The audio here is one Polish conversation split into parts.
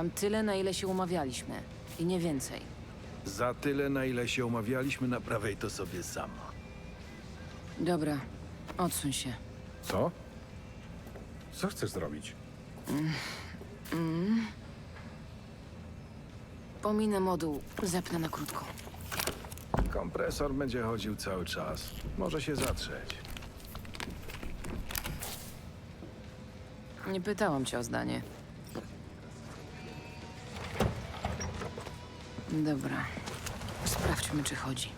Dam tyle, na ile się umawialiśmy. I nie więcej. Za tyle, na ile się umawialiśmy, naprawiaj to sobie sama. Dobra, odsuń się. Co? Co chcesz zrobić? Pominę moduł, zepnę na krótko. Kompresor będzie chodził cały czas. Może się zatrzeć. Nie pytałam cię o zdanie. Dobra. Sprawdźmy, czy chodzi.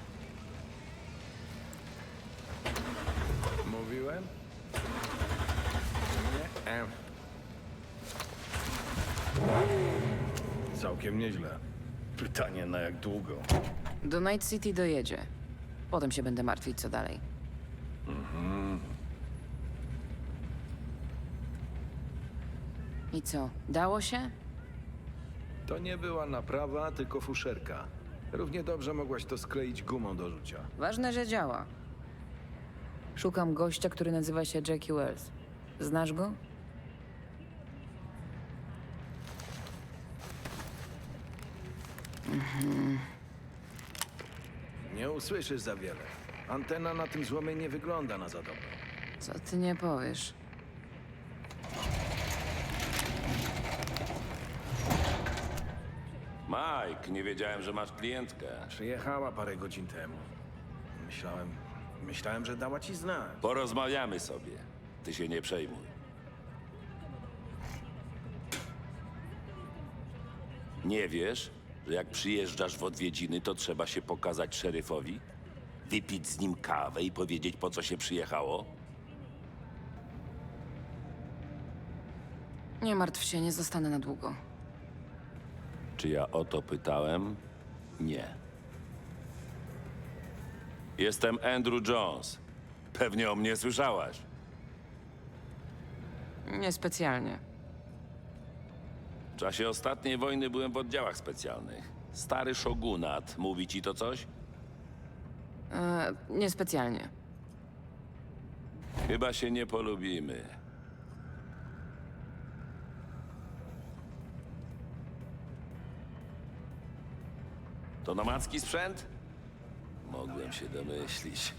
Mówiłem? Nie. Em. Całkiem nieźle. Pytanie na jak długo? Do Night City dojedzie. Potem się będę martwić, co dalej. I co, dało się? To nie była naprawa, tylko fuszerka. Równie dobrze mogłaś to skleić gumą do rzucia. Ważne, że działa. Szukam gościa, który nazywa się Jackie Wells. Znasz go? Nie usłyszysz za wiele. Antena na tym złomie nie wygląda na za dobrą. Co ty nie powiesz? Mike, nie wiedziałem, że masz klientkę. Przyjechała parę godzin temu. Myślałem, myślałem, że dała ci znać. Porozmawiamy sobie. Ty się nie przejmuj. Nie wiesz, że jak przyjeżdżasz w odwiedziny, to trzeba się pokazać szeryfowi? Wypić z nim kawę i powiedzieć, po co się przyjechało? Nie martw się, nie zostanę na długo. Czy ja o to pytałem? Nie. Jestem Andrew Jones. Pewnie o mnie słyszałaś. Niespecjalnie. W czasie ostatniej wojny byłem w oddziałach specjalnych. Stary szogunat, mówi ci to coś? E, niespecjalnie. Chyba się nie polubimy. To nomadzki sprzęt? Mogłem się domyślić.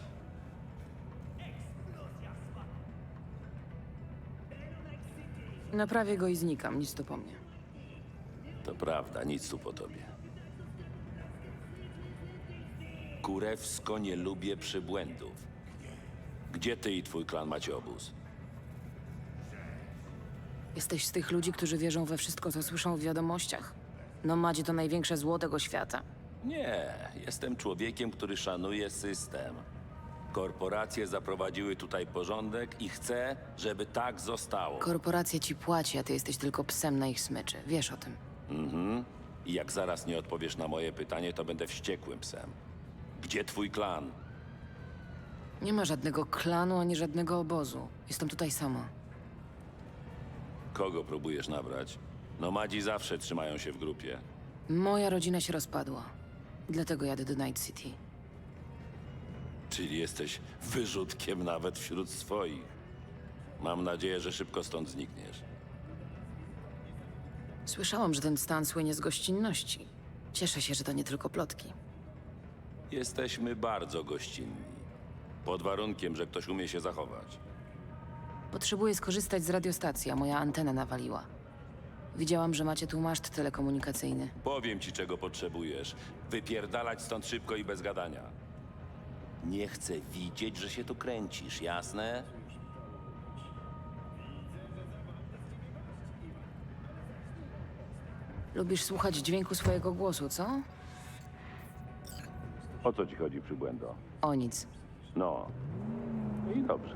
Naprawię go i znikam, nic tu po mnie. To prawda, nic tu po tobie. Kurewsko nie lubię przybłędów. Gdzie ty i twój klan macie obóz? Jesteś z tych ludzi, którzy wierzą we wszystko, co słyszą w wiadomościach? Nomadzi to największe zło tego świata. Nie, jestem człowiekiem, który szanuje system. Korporacje zaprowadziły tutaj porządek i chcę, żeby tak zostało. Korporacja ci płaci, a ty jesteś tylko psem na ich smyczy. Wiesz o tym. I jak zaraz nie odpowiesz na moje pytanie, to będę wściekłym psem. Gdzie twój klan? Nie ma żadnego klanu ani żadnego obozu. Jestem tutaj sama. Kogo próbujesz nabrać? Nomadzi zawsze trzymają się w grupie. Moja rodzina się rozpadła. Dlatego jadę do Night City. Czyli jesteś wyrzutkiem nawet wśród swoich. Mam nadzieję, że szybko stąd znikniesz. Słyszałam, że ten stan słynie z gościnności. Cieszę się, że to nie tylko plotki. Jesteśmy bardzo gościnni. Pod warunkiem, że ktoś umie się zachować. Potrzebuję skorzystać z radiostacji, a moja antena nawaliła. Widziałam, że macie tu maszt telekomunikacyjny. Powiem ci, czego potrzebujesz. Wypierdalać stąd szybko i bez gadania. Nie chcę widzieć, że się tu kręcisz, jasne? Lubisz słuchać dźwięku swojego głosu, co? O co ci chodzi, przybłędo? O nic. No. I dobrze.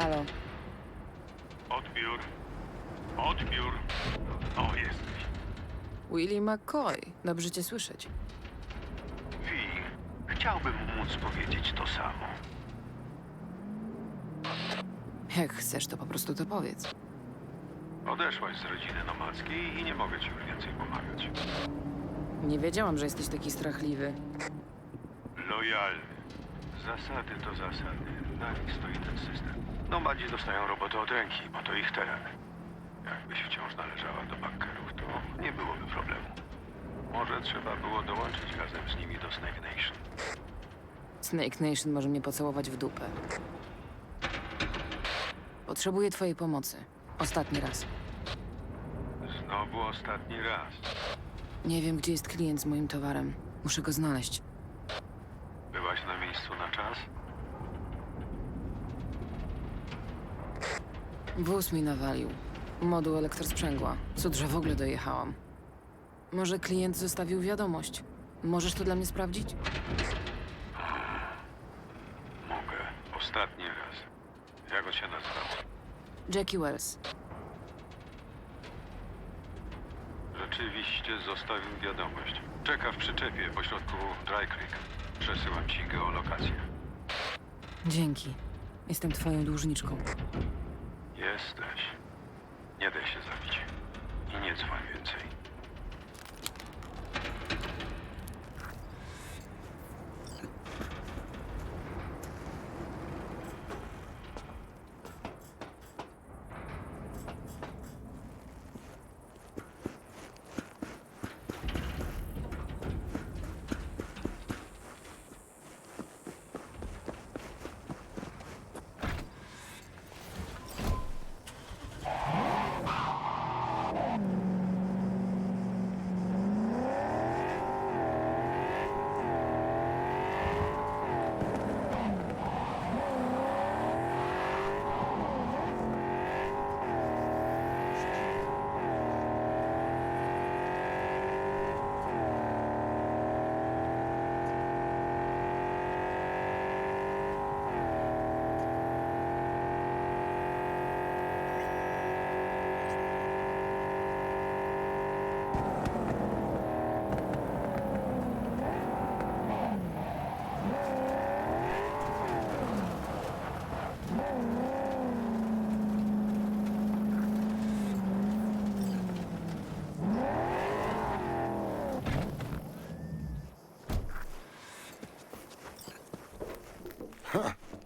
Halo. Odbiór. Odbiór. O, jesteś. Willie McCoy. Dobrze cię słyszeć. Wi, chciałbym móc powiedzieć to samo. Jak chcesz, to po prostu to powiedz. Odeszłaś z rodziny nomadzkiej i nie mogę ci już więcej pomagać. Nie wiedziałam, że jesteś taki strachliwy. Lojalny. Zasady to zasady. Na nich stoi ten system. Nomadzi dostają robotę od ręki, bo to ich teren. Jakbyś wciąż należała do bankerów, to nie byłoby problemu. Może trzeba było dołączyć razem z nimi do Snake Nation. Snake Nation może mnie pocałować w dupę. Potrzebuję twojej pomocy. Ostatni raz. Znowu ostatni raz. Nie wiem, gdzie jest klient z moim towarem. Muszę go znaleźć. Byłaś na miejscu na czas? Wóz mi nawalił. Moduł elektrosprzęgła. Cud, że w ogóle dojechałam. Może klient zostawił wiadomość. Możesz to dla mnie sprawdzić? Mogę. Ostatni raz. Jak on się nazywał? Jackie Wells. Rzeczywiście zostawił wiadomość. Czeka w przyczepie pośrodku Dry Creek. Przesyłam ci geolokację. Dzięki. Jestem twoją dłużniczką. Jesteś. Nie daj się zabić. I nie dzwoń więcej.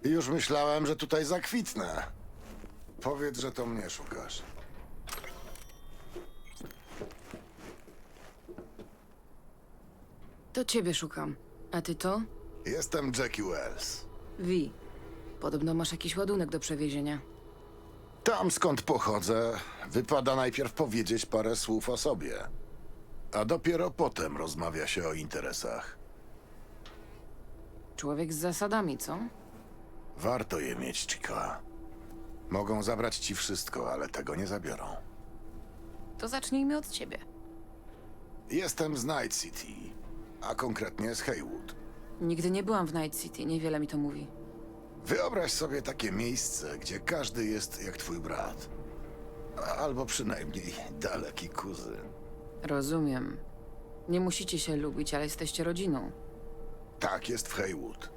Już myślałem, że tutaj zakwitnę. Powiedz, że to mnie szukasz. To ciebie szukam. A ty to? Jestem Jackie Wells. Vi. Podobno masz jakiś ładunek do przewiezienia. Tam skąd pochodzę, wypada najpierw powiedzieć parę słów o sobie. A dopiero potem rozmawia się o interesach. Człowiek z zasadami, co? Warto je mieć, Chica. Mogą zabrać ci wszystko, ale tego nie zabiorą. To zacznijmy od ciebie. Jestem z Night City, a konkretnie z Haywood. Nigdy nie byłam w Night City, niewiele mi to mówi. Wyobraź sobie takie miejsce, gdzie każdy jest jak twój brat. Albo przynajmniej daleki kuzyn. Rozumiem. Nie musicie się lubić, ale jesteście rodziną. Tak jest w Haywood.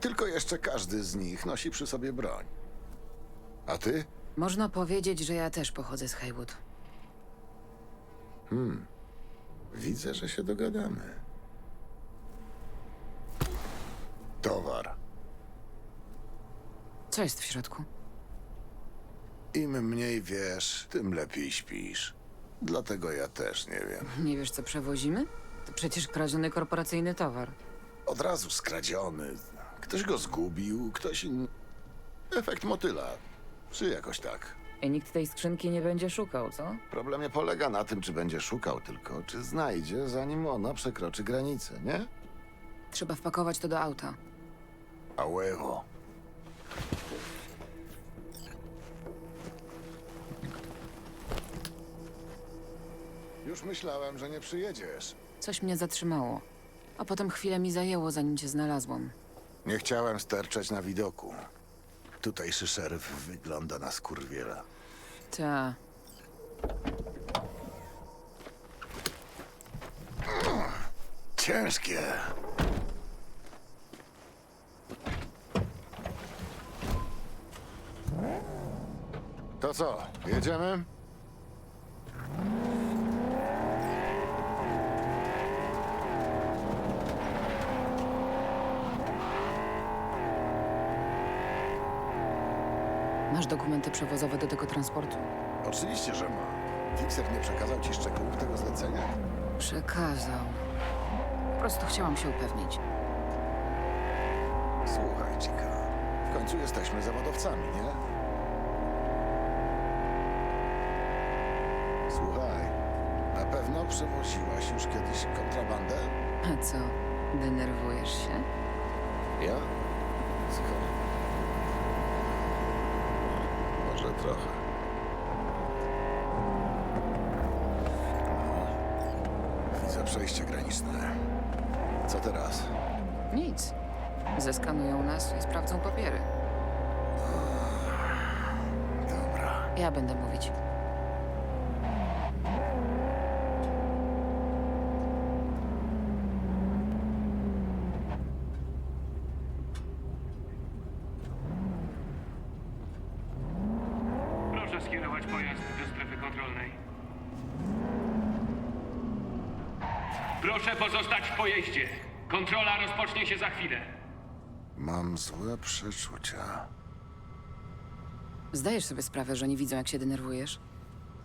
Tylko jeszcze każdy z nich nosi przy sobie broń. A ty? Można powiedzieć, że ja też pochodzę z Haywood. Widzę, że się dogadamy. Towar. Co jest w środku? Im mniej wiesz, tym lepiej śpisz. Dlatego ja też nie wiem. Nie wiesz, co przewozimy? To przecież kradziony korporacyjny towar. Od razu skradziony. Ktoś go zgubił, ktoś inny. Efekt motyla. Czy jakoś tak. I nikt tej skrzynki nie będzie szukał, co? Problem nie polega na tym, czy będzie szukał, tylko czy znajdzie, zanim ona przekroczy granicę, nie? Trzeba wpakować to do auta. A huevo. Już myślałem, że nie przyjedziesz. Coś mnie zatrzymało. A potem chwilę mi zajęło, zanim cię znalazłam. Nie chciałem sterczeć na widoku. Tutejszy szeryf wygląda na skurwiela. Ta. Ciężkie. To co, jedziemy? Dokumenty przewozowe do tego transportu? Oczywiście, że ma. Fixer nie przekazał ci szczegółów tego zlecenia? Przekazał. Po prostu chciałam się upewnić. Słuchaj, Chica. W końcu jesteśmy zawodowcami, nie? Słuchaj, na pewno przewoziłaś już kiedyś kontrabandę? A co, denerwujesz się? Ja? Skąd? Może trochę. Widzę przejście graniczne. Co teraz? Nic. Zeskanują nas i sprawdzą papiery. Dobra. Ja będę mówić. Pojeździe. Kontrola rozpocznie się za chwilę. Mam złe przeczucia. Zdajesz sobie sprawę, że nie widzą, jak się denerwujesz?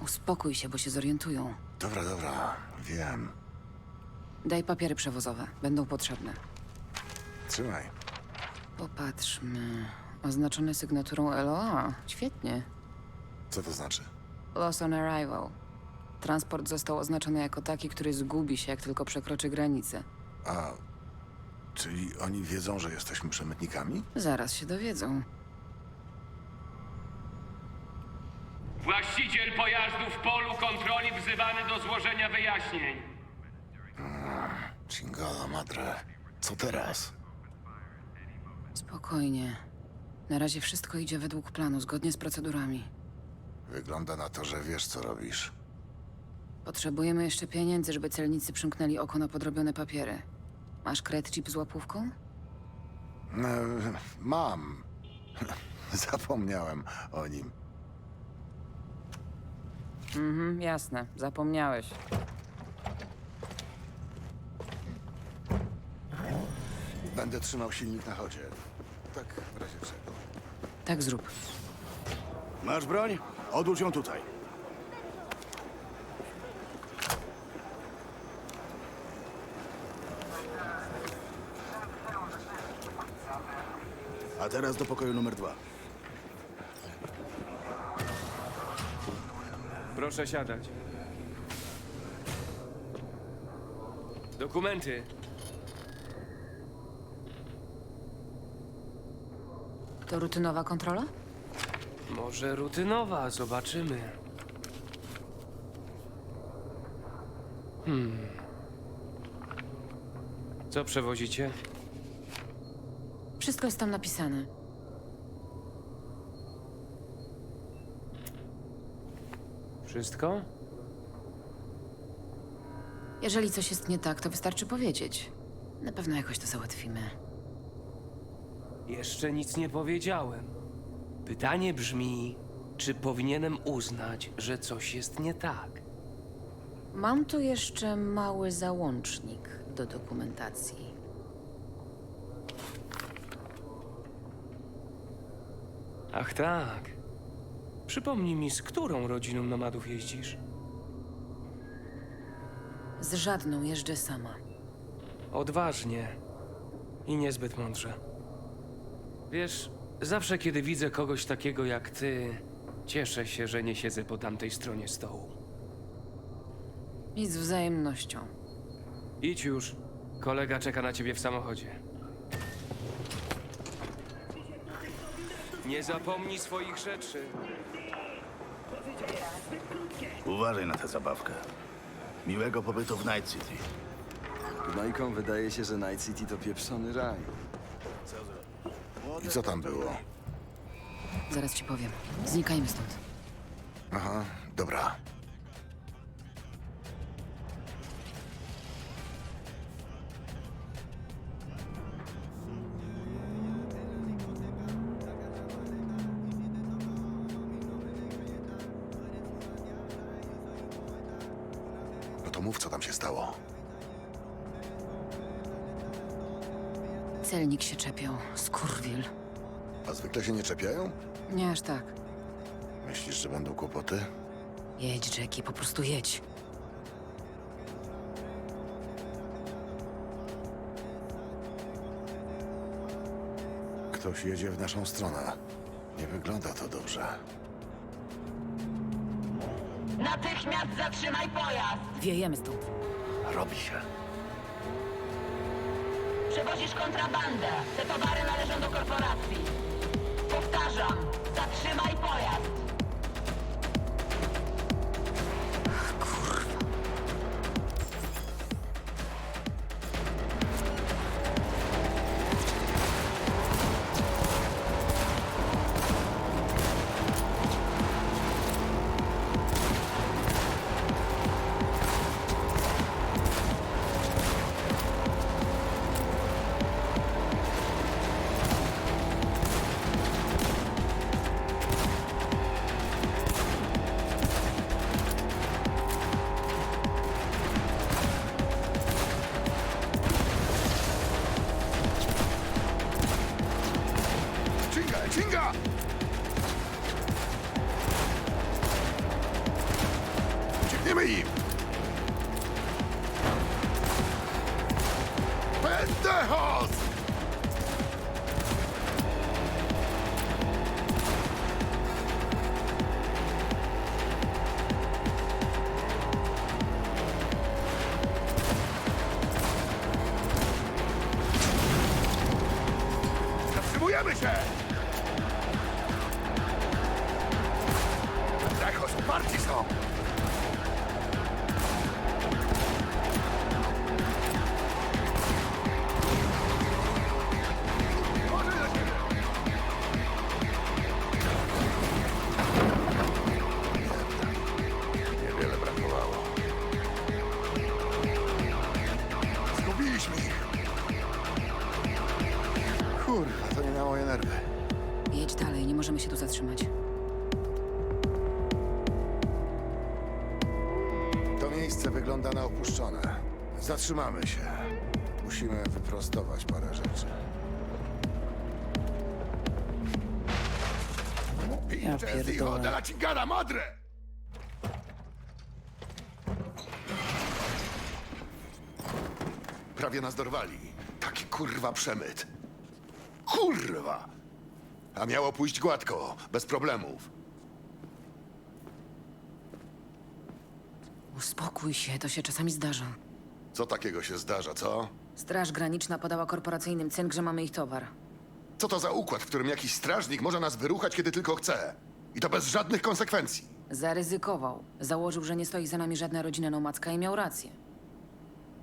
Uspokój się, bo się zorientują. Dobra, dobra, wiem. Daj papiery przewozowe. Będą potrzebne. Trzymaj. Popatrzmy. Oznaczone sygnaturą LOA. Świetnie. Co to znaczy? Loss on arrival. Transport został oznaczony jako taki, który zgubi się, jak tylko przekroczy granicę. A, czyli oni wiedzą, że jesteśmy przemytnikami? Zaraz się dowiedzą. Właściciel pojazdu w polu kontroli wzywany do złożenia wyjaśnień. Chingala madre. Co teraz? Spokojnie. Na razie wszystko idzie według planu, zgodnie z procedurami. Wygląda na to, że wiesz, co robisz. Potrzebujemy jeszcze pieniędzy, żeby celnicy przymknęli oko na podrobione papiery. Masz kred chip z łapówką? E, mam. Zapomniałem o nim. Mhm, jasne. Zapomniałeś. Będę trzymał silnik na chodzie. Tak, w razie czego. Tak zrób. Masz broń? Odłóż ją tutaj. Teraz do pokoju numer dwa. Proszę siadać. Dokumenty. To rutynowa kontrola? Może rutynowa, zobaczymy. Hmm. Co przewozicie? Wszystko jest tam napisane. Wszystko? Jeżeli coś jest nie tak, to wystarczy powiedzieć. Na pewno jakoś to załatwimy. Jeszcze nic nie powiedziałem. Pytanie brzmi, czy powinienem uznać, że coś jest nie tak? Mam tu jeszcze mały załącznik do dokumentacji. Ach tak. Przypomnij mi, z którą rodziną nomadów jeździsz? Z żadną jeżdżę sama. Odważnie i niezbyt mądrze. Wiesz, zawsze kiedy widzę kogoś takiego jak ty, cieszę się, że nie siedzę po tamtej stronie stołu. Nic z wzajemnością. Idź już. Kolega czeka na ciebie w samochodzie. Nie zapomnij swoich rzeczy. Uważaj na tę zabawkę. Miłego pobytu w Night City. Gnojkom wydaje się, że Night City to pieprzony raj. I co tam było? Zaraz ci powiem. Znikajmy stąd. Aha, dobra. Mów, co tam się stało. Celnik się czepiał. Skurwiel. A zwykle się nie czepiają? Nie aż tak. Myślisz, że będą kłopoty? Jedź, Jackie, po prostu jedź. Ktoś jedzie w naszą stronę. Nie wygląda to dobrze. Natychmiast zatrzymaj pojazd! Wiejemy stąd. Robi się. Przewozisz kontrabandę. Te towary należą do korporacji. Powtarzam, attack! Zatrzymamy się. Musimy wyprostować parę rzeczy. Ja Pinches hijo pierdolę. de la chingada madre! Prawie nas dorwali. Taki kurwa przemyt. Kurwa! A miało pójść gładko, bez problemów. Uspokój się, to się czasami zdarza. Co takiego się zdarza, co? Straż Graniczna podała korporacyjnym cynk, że mamy ich towar. Co to za układ, w którym jakiś strażnik może nas wyruchać, kiedy tylko chce? I to bez żadnych konsekwencji. Zaryzykował. Założył, że nie stoi za nami żadna rodzina nomadzka i miał rację.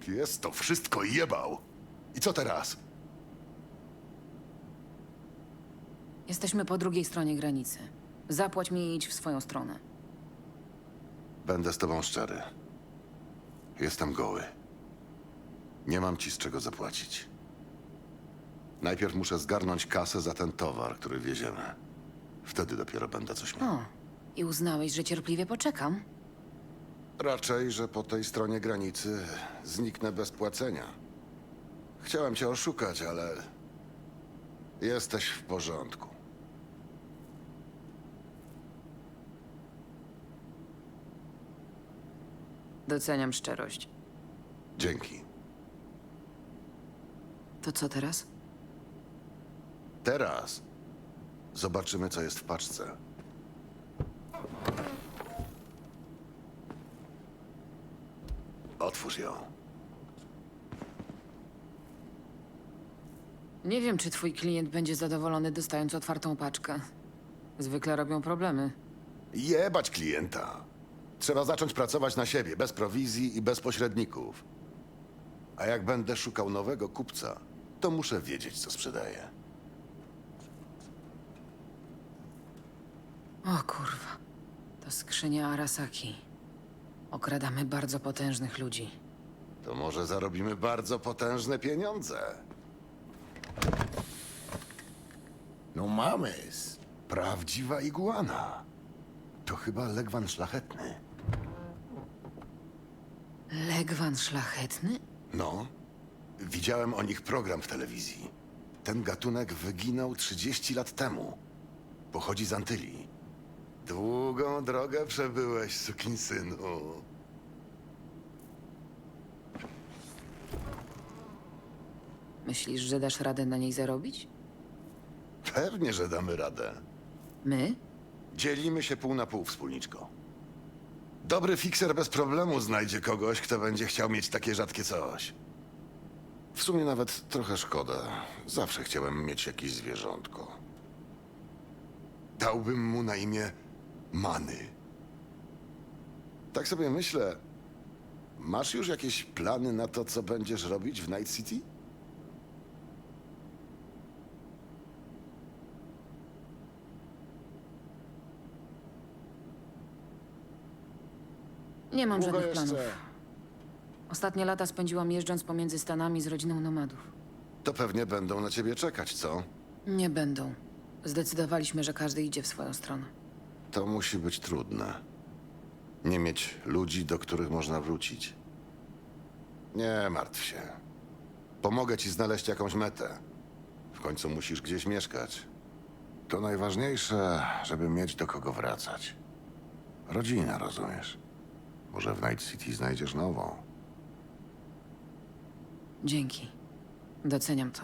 Jest to wszystko jebał. I co teraz? Jesteśmy po drugiej stronie granicy. Zapłać mi i idź w swoją stronę. Będę z tobą szczery. Jestem goły. Nie mam ci z czego zapłacić. Najpierw muszę zgarnąć kasę za ten towar, który wieziemy. Wtedy dopiero będę coś miał. O, i uznałeś, że cierpliwie poczekam? Raczej, że po tej stronie granicy zniknę bez płacenia. Chciałem cię oszukać, ale jesteś w porządku. Doceniam szczerość. Dzięki. To co teraz? Teraz zobaczymy, co jest w paczce. Otwórz ją. Nie wiem, czy twój klient będzie zadowolony dostając otwartą paczkę. Zwykle robią problemy. Jebać klienta. Trzeba zacząć pracować na siebie, bez prowizji i bez pośredników. A jak będę szukał nowego kupca, to muszę wiedzieć, co sprzedaję. O kurwa. To skrzynia Arasaki. Okradamy bardzo potężnych ludzi. To może zarobimy bardzo potężne pieniądze. No mamy. Prawdziwa iguana. To chyba legwan szlachetny. Legwan szlachetny? No, widziałem o nich program w telewizji. Ten gatunek wyginął 30 lat temu. Pochodzi z Antylii. Długą drogę przebyłeś, sukinsynu. Myślisz, że dasz radę na niej zarobić? Pewnie, że damy radę. My? Dzielimy się pół na pół, wspólniczko. Dobry fikser bez problemu znajdzie kogoś, kto będzie chciał mieć takie rzadkie coś. W sumie nawet trochę szkoda. Zawsze chciałem mieć jakieś zwierzątko. Dałbym mu na imię Many. Tak sobie myślę. Masz już jakieś plany na to, co będziesz robić w Night City? Nie mam żadnych planów. Ostatnie lata spędziłam jeżdżąc pomiędzy Stanami z rodziną nomadów. To pewnie będą na ciebie czekać, co? Nie będą. Zdecydowaliśmy, że każdy idzie w swoją stronę. To musi być trudne. Nie mieć ludzi, do których można wrócić. Nie martw się. Pomogę ci znaleźć jakąś metę. W końcu musisz gdzieś mieszkać. To najważniejsze, żeby mieć do kogo wracać. Rodzina, rozumiesz? Może w Night City znajdziesz nową. Dzięki. Doceniam to.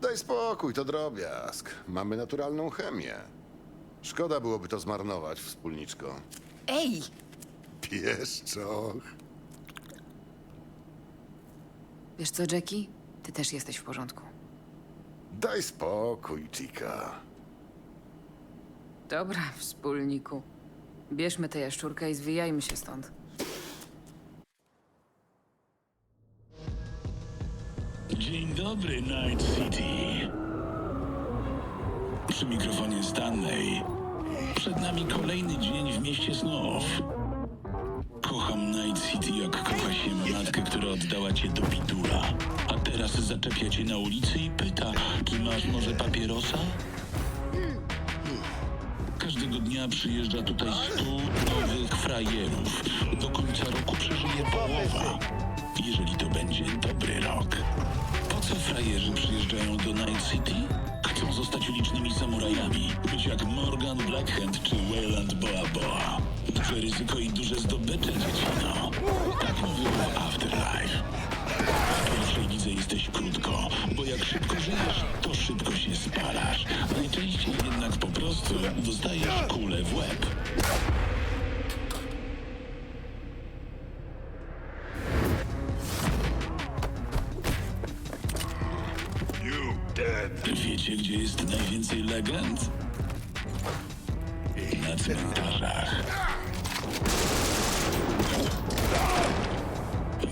Daj spokój, to drobiazg. Mamy naturalną chemię. Szkoda byłoby to zmarnować, wspólniczko. Ej! Pieszczoch. Wiesz co, Jackie? Ty też jesteś w porządku. Daj spokój, Chica. Dobra, wspólniku. Bierzmy tę jaszczurkę i zwijajmy się stąd. Dobry, Night City. Przy mikrofonie Stanley. Przed nami kolejny dzień w mieście snów. Kocham Night City jak kocha się matkę, która oddała cię do bidula. A teraz zaczepia cię na ulicy i pyta, czy masz może papierosa? Każdego dnia przyjeżdża tutaj stu nowych frajerów. Do końca roku przeżyje połowa. Jeżeli to będzie dobry rok. Co frajerzy przyjeżdżają do Night City? Chcą zostać ulicznymi samurajami. Być jak Morgan Blackhand czy Wayland Boa Boa. Duże ryzyko i duże zdobycze, dziecino. Tak mówią Afterlife. W pierwszej lidze jesteś krótko, bo jak szybko żyjesz, to szybko się spalasz. Najczęściej jednak po prostu dostajesz kulę w łeb. Jest najwięcej legend? Na cmentarzach.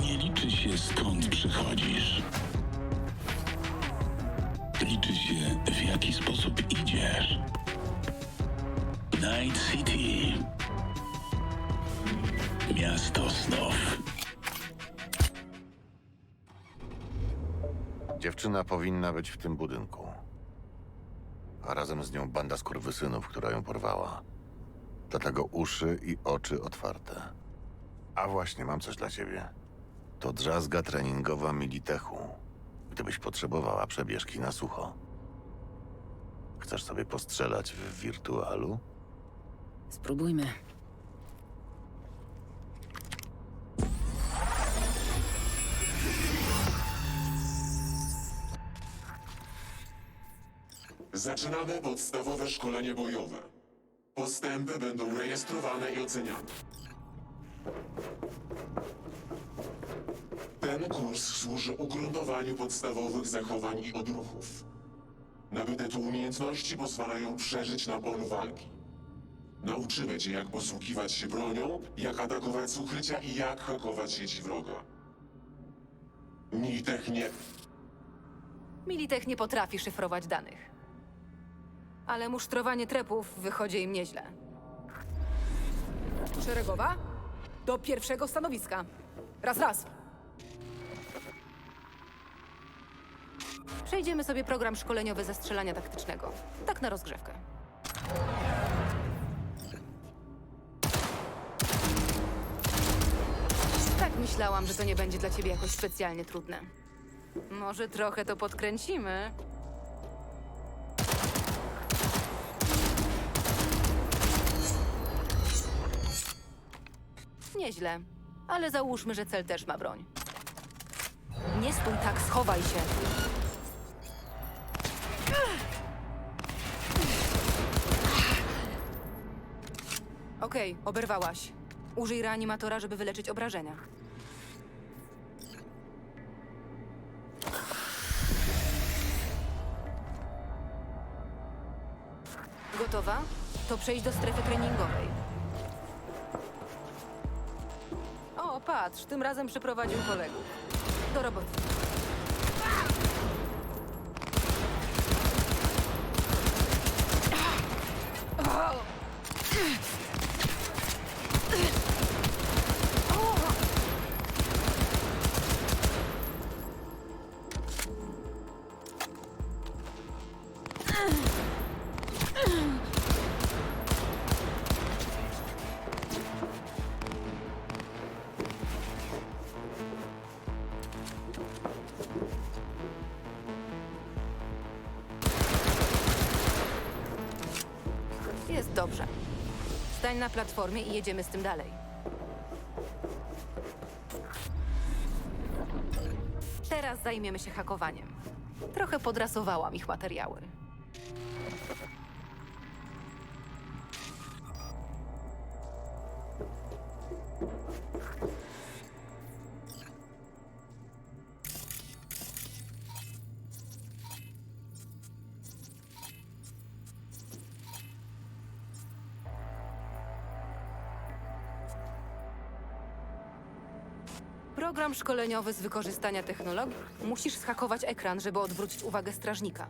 Nie liczy się skąd przychodzisz. Liczy się w jaki sposób idziesz. Night City. Miasto snów. Dziewczyna powinna być w tym budynku. Razem z nią banda skurwysynów, która ją porwała. Dlatego uszy i oczy otwarte. A właśnie, mam coś dla ciebie. To drzazga treningowa Militechu. Gdybyś potrzebowała przebieżki na sucho. Chcesz sobie postrzelać w wirtualu? Spróbujmy. Zaczynamy podstawowe szkolenie bojowe. Postępy będą rejestrowane i oceniane. Ten kurs służy ugruntowaniu podstawowych zachowań i odruchów. Nabyte tu umiejętności pozwalają przeżyć na polu walki. Nauczymy cię, jak posługiwać się bronią, jak atakować z ukrycia i jak hakować sieci wroga. Militech nie... Militech nie potrafi szyfrować danych. Ale musztrowanie trepów wychodzi im nieźle. Szeregowa? Do pierwszego stanowiska. Raz, raz. Przejdziemy sobie program szkoleniowy zastrzelania taktycznego. Tak na rozgrzewkę. Tak myślałam, że to nie będzie dla ciebie jakoś specjalnie trudne. Może trochę to podkręcimy. Nieźle, ale załóżmy, że cel też ma broń. Nie stój tak, schowaj się. Okej, oberwałaś. Użyj reanimatora, żeby wyleczyć obrażenia. Gotowa? To przejść do strefy treningowej. Patrz, tym razem przyprowadził kolegów. Do roboty. Dobrze. Stań na platformie i jedziemy z tym dalej. Teraz zajmiemy się hakowaniem. Trochę podrasowałam ich materiały. Szkoleniowy z wykorzystania technologii. Musisz schakować ekran, żeby odwrócić uwagę strażnika.